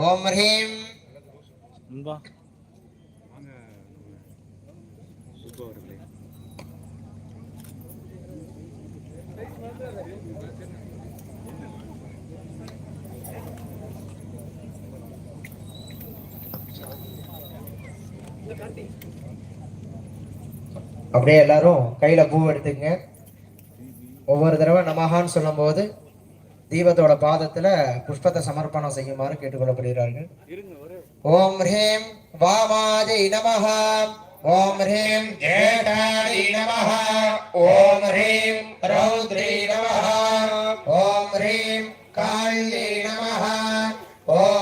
ஓம் ஹ்ரீம் அப்படியே எல்லாரும் கையில பூ எடுத்துங்க ஒவ்வொரு தடவை நமகான்னு சொல்லும்போது தீபத்தோட பாதத்துல புஷ்பத்தை சமர்ப்பணம் செய்யுமாறு கேட்டுக்கொள்ளப்படுகிறார்கள். ஓம் ஹ்ரீம் வாமாஜை நமஹா. ஓம் ஹ்ரீம் ஜேடாரி நமஹ. ஓம் ஹ்ரீம் ரௌத்ரி நமஹ. ஓம் ஹ்ரீம் காளி நமஹ. ஓம்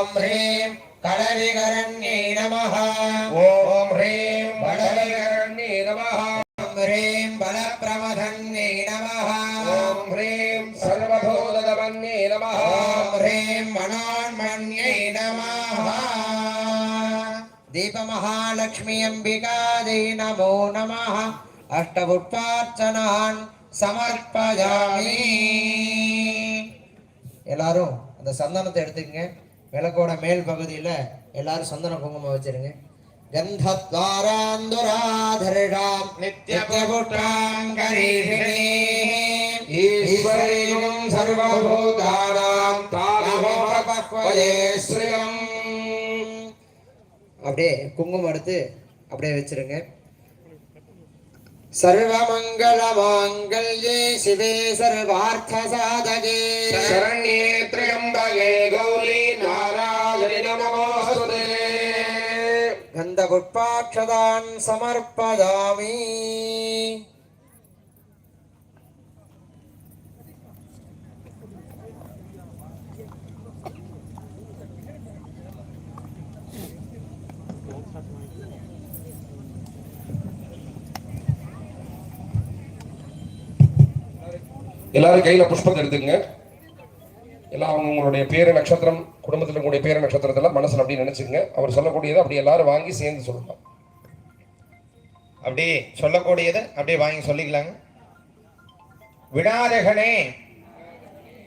மனோன்மண்யை நமாக தீபமஹாலக்ஷ்மி அம்பிகாதை நமோ நமः அஷ்டபுட்பார்ச்சனான் சமர்ப்பயாமி எல்லாரும் அந்த சந்தனத்தை எடுத்துக்கங்க. விளக்கோட மேல் பகுதியில் எல்லாரும் சந்தன குங்குமம் வச்சிருங்க. கந்தத்வாராந்துராதர்ஷாம் நித்யபுட்டாம் கரீஷிணே ஈஸ்வரீயும் சர்வபூதானாம் தா அப்படியே குங்குமம் எடுத்து அப்படியே வச்சிருங்க சர்வமங்கள மாங்கல்யே சிவே சர்வார்த்த சாதகே शरण्ये त्र्यम्बके गौरी नारायणि नमोऽस्तुते கந்த புட்பாட்சதான் எல்லாரும் கையில புஷ்பத்தை எடுத்துங்க எல்லாம் அவங்க உங்களுடைய நட்சத்திரம் குடும்பத்தில் இருக்கக்கூடிய பேரு நட்சத்திரத்தெல்லாம் மனசில் அப்படி நினைச்சுங்க அவர் சொல்லக்கூடியதை அப்படி எல்லாரும் வாங்கி சேர்ந்து சொல்லலாம். அப்படியே சொல்லக்கூடியதை அப்படியே வாங்கி சொல்லிக்கலாங்க. விநாயகனே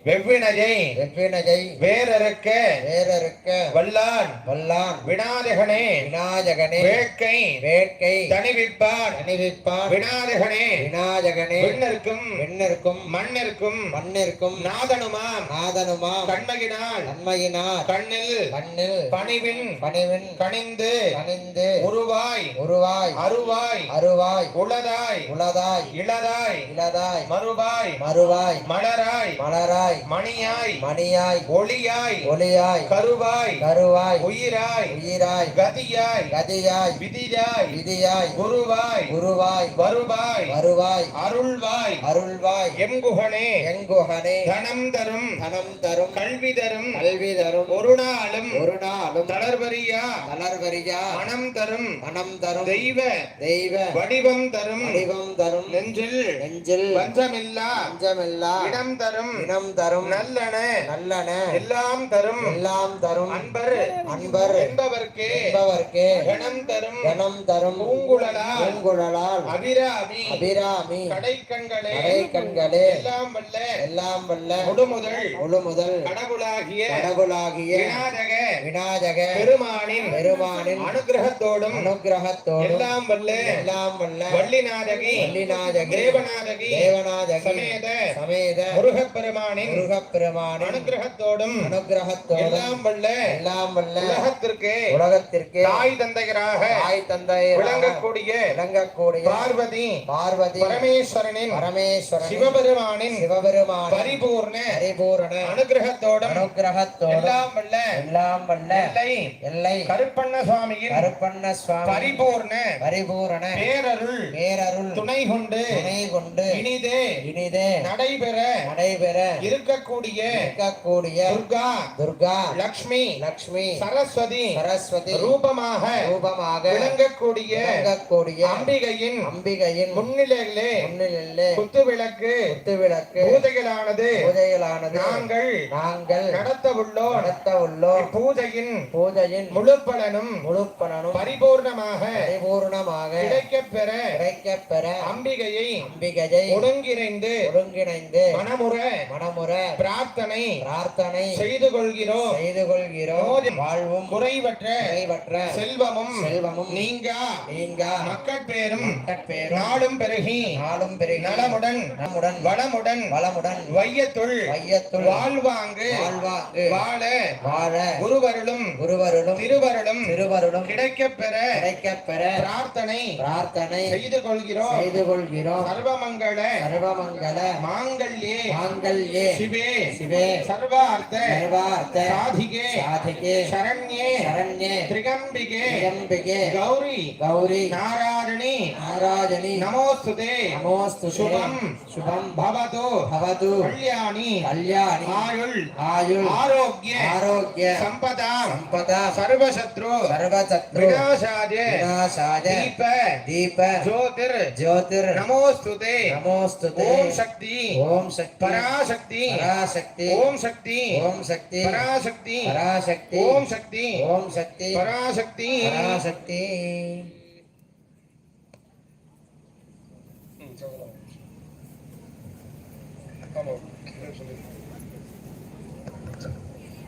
வெவ்வினையை வெற்றினகை வேறறுக்க வேறறுக்க வல்லான் வல்லான் விநாயகனே விநாயகனே வேட்கை வேட்கை தணிவிப்பான் அணிவிப்பான் விநாயகனே விநாயகனே விண்ணிற்கும் பெண்ணிற்கும் மண்ணிற்கும் மண்ணிற்கும் நாதனுமாம் நாதனுமாம் கண்மையினால் நன்மையினார் கண்ணில் கண்ணில் பணிவின் பணிவின் கணிந்து கனிந்து உருவாய் உருவாய் அருவாய் அருவாய் உளதாய் உளதாய் இளதாய் இளதாய் மறுபாய் மறுவாய் மலராய் மலராய் மணியாய் மணியாய் ஒளியாய் ஒளியாய் கருவாய் கருவாய் உயிராய் உயிராய் கதியாய் கதியாய் விதியாய் விதியாய் குருவாய் குருவாய் வருவாய் வருவாய் அருள்வாய் அருள்வாய் எங்குகனே எங்குகனே தனம் தரும் தனம் தரும் கல்வி தரும் கல்வி தரும் ஒரு நாளும் ஒரு நாளும் தளர்வரியா மலர்வரியா மனம் தரும் மனம் தரும் தெய்வ தெய்வ வடிவம் தரும் வடிவம் தரும் நெஞ்சில் நெஞ்சில் பஞ்சமில்லா பஞ்சமில்லா இடம் தரும் இனம் தரும் நல்லன. நல்லன. எல்லாம் தரும். எல்லாம் தரும். அன்பர். அன்பர். என்பவர்க்கு. என்பவர்க்கே. கணம் தரும். கணம் தரும். பூங்குழலால். பூங்குழலால். அபிராமி. அபிராமி. கடைக்கண்களே. கடை கண்களே எல்லாம் வல்ல. எல்லாம் வல்ல. முழுமுதல். முழு முதல் கடவுளாகிய. கடவுளாகிய. விநாயக. விநாயக. பெருமானின். பெருமானின். அனுகிரகத்தோடும் அனுகிரகத்தோடு எல்லாம் வல்ல. எல்லாம் வல்ல. வள்ளிநாதகி. வள்ளிநாதகி. தேவநாதகி. தேவநாதகி. சமேத. சமேத. முருகப்பெருமானின் முருகப்பெருமானின் அனுகிரகத்தோடும் அனுகிரகத்தோடு எல்லாம் வல்ல எல்லாம் வல்ல உலகத்திற்கு உலகத்திற்கு தாய் தந்தையராக தாய் தந்தை விளங்கக்கூடிய விளங்கக்கூடிய பார்வதி பார்வதி பரமேஸ்வரனின் பரமேஸ்வரன் சிவபெருமானின் சிவபெருமான் பரிபூர்ண பரிபூரண அனுகிரகத்தோடும் அனுகிரகத்தோடு எல்லாம் வல்ல எல்லாம் வல்ல எல்லை எல்லை கருப்பண்ண சுவாமியின் கருப்பண்ண சுவாமி பரிபூர்ண பரிபூரண பேரருள் பேரருள் துணை கொண்டு துணை கொண்டு இனிதே இனிதே நடைபெற நடைபெற இருக்க இருக்கக்கூடிய இருக்கக்கூடிய துர்கா துர்கா லக்ஷ்மி லக்ஷ்மி சரஸ்வதி சரஸ்வதி ரூபமாக ரூபமாக விளங்கக்கூடிய விளங்கக்கூடிய அம்பிகையின் அம்பிகையின் முன்னிலையிலே முன்னிலே குத்து விளக்கு குத்துவிளக்கு பூஜைகளானது. பூஜைகளானது. நாங்கள் நாங்கள் நடத்த உள்ளோம் நடத்த உள்ளோம் பூஜையின் பூஜையின் முழு பலனும் முழுப்பணனும் பரிபூர்ணமாக பரிபூர்ணமாக கிடைக்கப் பெற கிடைக்கப் பெற அம்பிகையை அம்பிகையை ஒருங்கிணைந்து ஒருங்கிணைந்து மனமுற மனமுற பிரார்த்தனை. பிரார்த்தனை. செய்து கொள்கிறோம் செய்து கொள்கிறோம் வாழ்வும். குறைவற்ற குறைவற்ற. செல்வமும் செல்வமும். நீங்கா. நீங்க. மக்கள் பேரும் பேரும். நாளும் பெருகி. நாளும் பெருகி. நலமுடன். நலமுடன். வளமுடன். வளமுடன். வையத்துள். வையத்துள். வாழ்வாங்கு. வாழ்வாங்கு. வாழ. வாழ. குருவருளும். குருவருளும். திருவருளும். திருவருளும். கிடைக்கப் பெற. கிடைக்கப் பெற பிரார்த்தனை. பிரார்த்தனை. செய்து கொள்கிறோம் செய்து கொள்கிறோம் சர்வமங்கள. சர்வமங்கல மாங்கல்யே. மாங்கல்யே. शिवे शिवे सर्वार्थे सर्वार्थे साधिके साधिके शरण्ये शरण्ये त्रिगंबिके त्रिगंबिके गौरी गौरी नारायणी नारायणी नमोस्तुते नमोस्तु शुभम शुभम भवतु भवतु कल्याणी कल्याणी आयुल आयुल आरोग्य आरोग्य संपदा संपदा सर्वशत्रु सर्वशत्रु विनाशादे विनाशादे दीप दीप ज्योतिर ज्योतिर नमोस्तुते नमोस्तुते ओम शक्ति ओम शक्ति पराशक्ति பராசக்தி. ஓம் சக்தி. ஓம் சக்தி. பராசக்தி. பராசக்தி. ஓம் சக்தி. ஓம் சக்தி. பராசக்தி. பராசக்தி.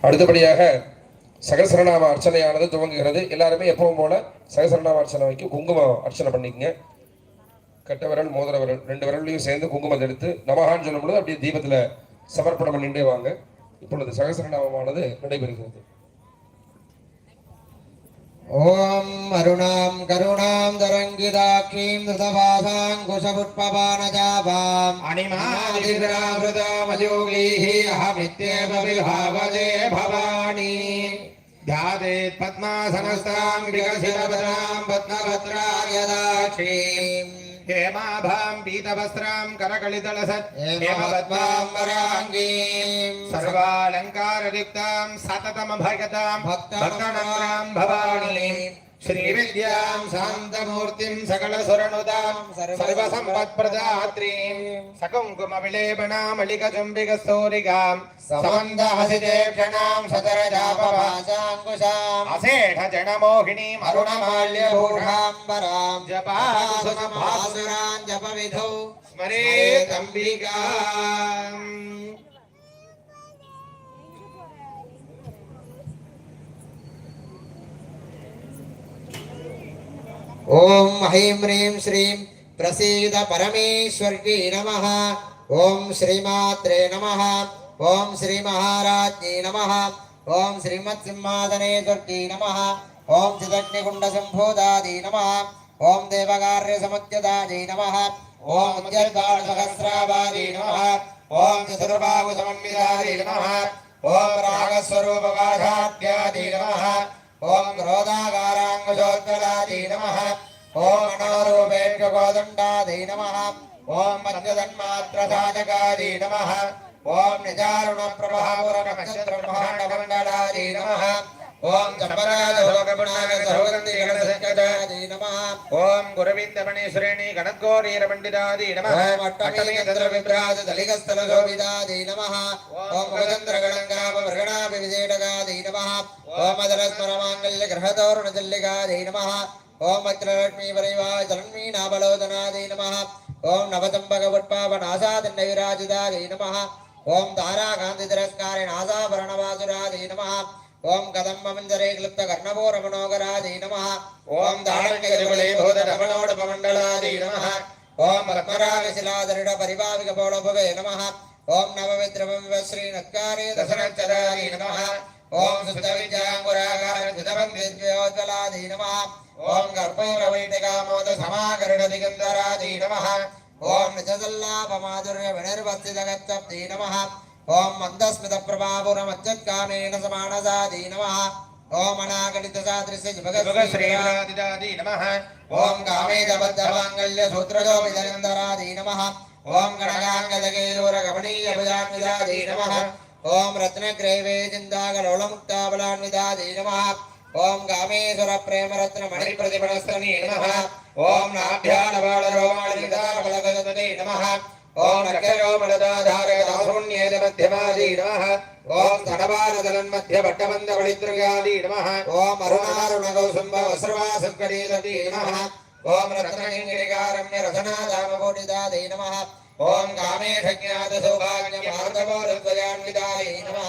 அடுத்தபடியாக சகசரநாம அர்ச்சனையானது துவங்குகிறது. எல்லாருமே எப்பவும் போல சகசரநாம அர்ச்சனை வைக்க குங்குமம் அர்ச்சனை பண்ணிக்கங்க. கட்ட விரல் மோதிர விரல் ரெண்டு விரல்லையும் சேர்ந்து குங்குமத்தை எடுத்து நமகான்னு சொல்லும் பொழுது அப்படியே தீபத்துல சமர்ப்பணம் பண்ணிட்டே வாங்க இப்பொழுது சகசரநாமமானது நடைபெறுகிறது ॐ अरुणां करुणां तरङ्गिताक्षीं धृतवासाङ्कुशपुष्पपानजापाम् अणिमादिग्रामृतमयोगैः अहमित्येव विभावजे भवानी ध्यातेत् पद्मासनस्तां विकसितपदां पद्मभद्रार्यदाक्षीम् हेमाभां पीतवस्त्रां करकलितलसत् हेमपद्माम्बराङ्गीम् सर्वालङ्कारयुक्तां सततमभयतां भक्तनम्रां भवानी श्रीविद्यां शान्तमूर्तिं सकलसुरनुदां सर्वसम्पत्प्रदात्रीं सकुङ्कुमविलेपणामलिकचुम्बिकस्तूरिकां समन्दहसिदेक्षणां सतरजापवासाङ्कुशाम् अशेषजनमोहिनीम् अरुणमाल्यभूषाम् ूढाम्बरां जपासुरभासुरान् जपविधौ ఓం హ్రీం హ్రీం శ్రీం ప్రసీద పరమేశ్వర్యై నమ. ఓం శ్రీమాత్రే నమ. ఓం శ్రీ మహారాజ్ఞై నమ. ఓం శ్రీమత్ సింహాదనేశ్వర్యై నమ. ఓం చిదగ్నిగుండ సంభూదాది నమ. ఓం దేవకార్య సముద్యదాది నమ. ఓం ఉద్యర్గాణ నమ. ఓం చతుర్బాహు సమన్వితాది నమ. ఓం రాగస్వరూప నమ. ఓం క్రోధాగారాంగుజోజ్వలాదై నమ. ఓం మనోరూపేణ్యగోదండాదై నమ. ఓం పంచతన్మాత్రసాధకాదై నమ. ఓం నిజారుణ ప్రభావరమక్షత్రమహాండమండలాదై నమ. ఓం ఓం గురవిందమణి శ్రేణి గణద్గోరీర పండితాది నమ. దళిగస్థల శోభితాది నమ. ఓం మృగంద్ర గణంగాప మృగణాపి విజేటగాది నమ. ఓం అదరస్మరమాంగళ్య గ్రహదౌరణ జల్లిగాదై నమ. ఓం వజ్రలక్ష్మీ వరైవా జలన్మీ నాబలోదనాదై నమ ఓం నవదంబగ ఉత్పావనాసాదన్న విరాజిదాదై నమ ఓం తారాకాంతి తిరస్కారేణ ఆశాభరణవాసురాదై నమ ఓం కదంబమంజరే క్లుప్త కర్ణభూర మనోగరాదై నమ ఓం దారణే భూత రమణోడపమండలాదై నమ ఓం రత్మరాగశిలాదరుడ పరిభావిక పౌడభువే శ్రీ నత్కారే దశరచరాదై నమ ఓం సుతవిద్యాంగురాకారకృతబంధిజ్యోజ్వలాదై నమ ఓం గర్భైరవైటికామోద సమాకరణదిగంధరాదై నమ ఓం నిజసల్లాపమాధుర్య వినిర్వర్తితగత్తప్తై నమ ఓం మందస్మిత ప్రభాపురమత్యత్కామేణ సమానసాదై నమ ఓం అనాగణిత సాదృశ్య జగశ్రీనాదిదాది నమ ఓం కామేదబద్ధమాంగళ్య సూత్రజో విదరంధరాది నమ ఓం గణగాంగజగేయూర గమణీయ భుజాన్విదాది నమ ఓం రత్నగ్రైవే చిందాగలోళముక్తాబలాన్వితా నమ ఓం కామేశ్వర ప్రేమరత్న మణిప్రతిపణస్తని నమ. ఓం నాభ్యాణబాళరోమాళిదారబలగతని నమ. ఓం నక్షరోమణదాధారూణ్యేత మధ్యమాది నమ. ఓం తడబారదలన్ మధ్య పట్టబంద బళిద్రుగాది నమ. ఓం అరుణారుణగౌసుంబ వస్రవాసుకరీతీ నమ. ఓం రత్నహింగిరికారమ్య రథనాదామపూడితాది నమ. ఓం కామేషజ్ఞాత సౌభాగ్య మార్గవారుద్వయాన్వితాయ నమ.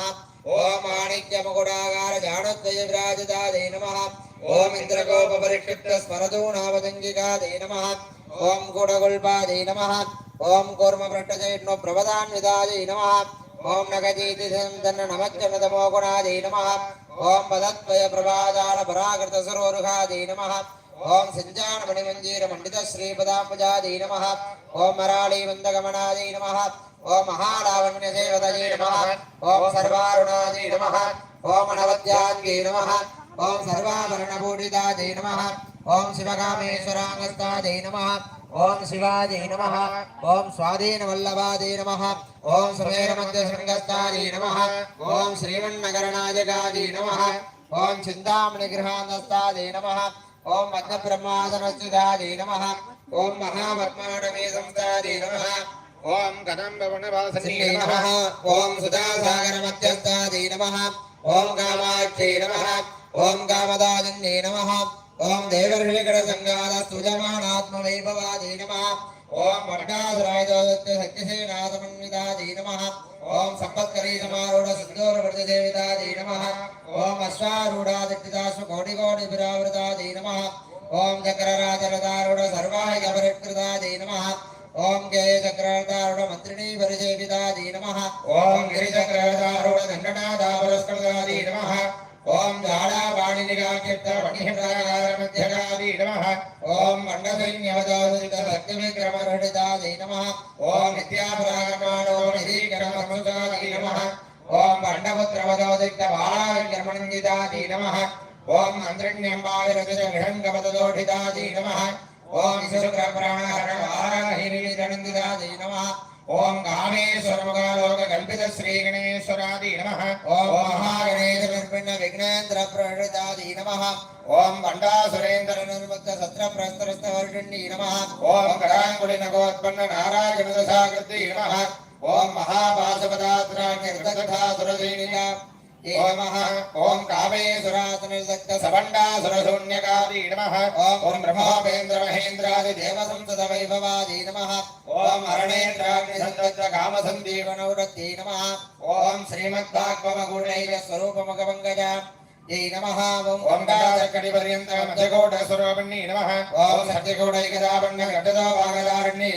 ఓం మాణిక్యముకుడాగార జానద్వయ విరాజితాయ నమ. ఓం ఇంద్రకోప పరిక్షిప్త స్మరదూణావదంగికాయ నమ. ఓం గుడగుల్పాయ నమ. ఓం కూర్మ పృష్టచైట్ను ప్రవదాన్వితాయ నమ. ఓం నగజీతి సంతన్న నమచ్చమతమోగుణాయ నమ. ఓం పదత్వయ ప్రభాదాన పరాకృత సరోరుహాయ నమ. ఓం సంజానమణిమంజీర మండిత శ్రీపదాంబుజాదై నమ ఓం మరాళీ మందగమనాదై నమ ఓం మహాళావణ్యదేవతయే నమ ఓం సర్వారుణాదై నమ ఓం అనవద్యాద్యై నమ ఓం సర్వాభరణపూడితాదై నమ ఓం శివకామేశ్వరాంగస్తాదై నమ ఓం శివాదై నమ ఓం స్వాధీనవల్లభాదై నమ ఓం సుమేరమధ్యశృంగస్తాదై నమ ఓం శ్రీవన్నగరణాజగాదై నమ ఓం చింతామణిగృహాంగస్తాదై నమ ఓం మగ్న బ్రహ్మాదమస్తిదాది నమ. ఓం మహాపద్మాడవే సంస్థాది నమ. ఓం కదంబవనవాసని నమ. ఓం సుధాసాగర మధ్యస్థాది నమ. ఓం కామాక్షి నమ. ఓం కామదాజన్యే నమ. ఓం దేవర్షికర సంగాద సుజమానాత్మవైభవాది నమ. ఓం వరదాసురాయ సత్యసేనాథమన్వితా జై నమ. ఓం సంపత్కరీ సమారూఢ సిద్ధోర వృతదేవిత జై నమ. ఓం అశ్వారూఢా దిట్టిదాసు కోటి కోటి విరావృత జై మంత్రిణీ పరిజేవిత జై నమ. ఓం గిరిచక్రరదా ञ्जगाख्यत्तमणिहृदागारमध्यगादि नमः ॐ मण्डसैन्यवदादितभक्तिविक्रमरहृदादि नमः ॐ नित्यापरागमाणो निधीकरमसुदादि नमः ॐ पण्डपुत्रवदोदितबालाविक्रमणञ्जितादि नमः ॐ मन्त्रण्यम्बाविरगृहङ्गवदोषितादि नमः ॐ शुक्रप्राणहरणवाराहिरिणिदनन्दितादि नमः ఓం కామేశ్వరముగా లోక కల్పిత శ్రీ గణేశ్వరాది నమ. ఓం మహాగణేశ్వరపిన్న విఘ్నేంద్ర ప్రణితాది నమ. ఓం భండాసురేంద్ర నిర్ముక్త సత్ర ప్రస్తరస్థ వర్షిణి నమ. ఓం కడాంగుడి నగోత్పన్న నారాయణ సాకృతి నమ. ఓం మహాపాశపదాత్రాన్ని కృతకథా సురదీనిగా ఓం కామేసురాసనసక్తసభండాసురశూన్యకారీ నమ. ఓం బ్రహ్మోపేంద్ర మహేంద్రాది దేవసంసద వైభవాదీ నమ. ఓం అరణేంద్రాగ్నిసందగ్ధకామసందీవనవృత్తి నమ. ఓం శ్రీమద్భాగవమగుణైక స్వరూపముఖమంగజ यै नमः ओम ओङ्कादकटिपर्यन्तं मध्यकोटस्वरूपिण्यै नमः ओम सत्यकोटैकदापण्यघटदोपागदारण्यै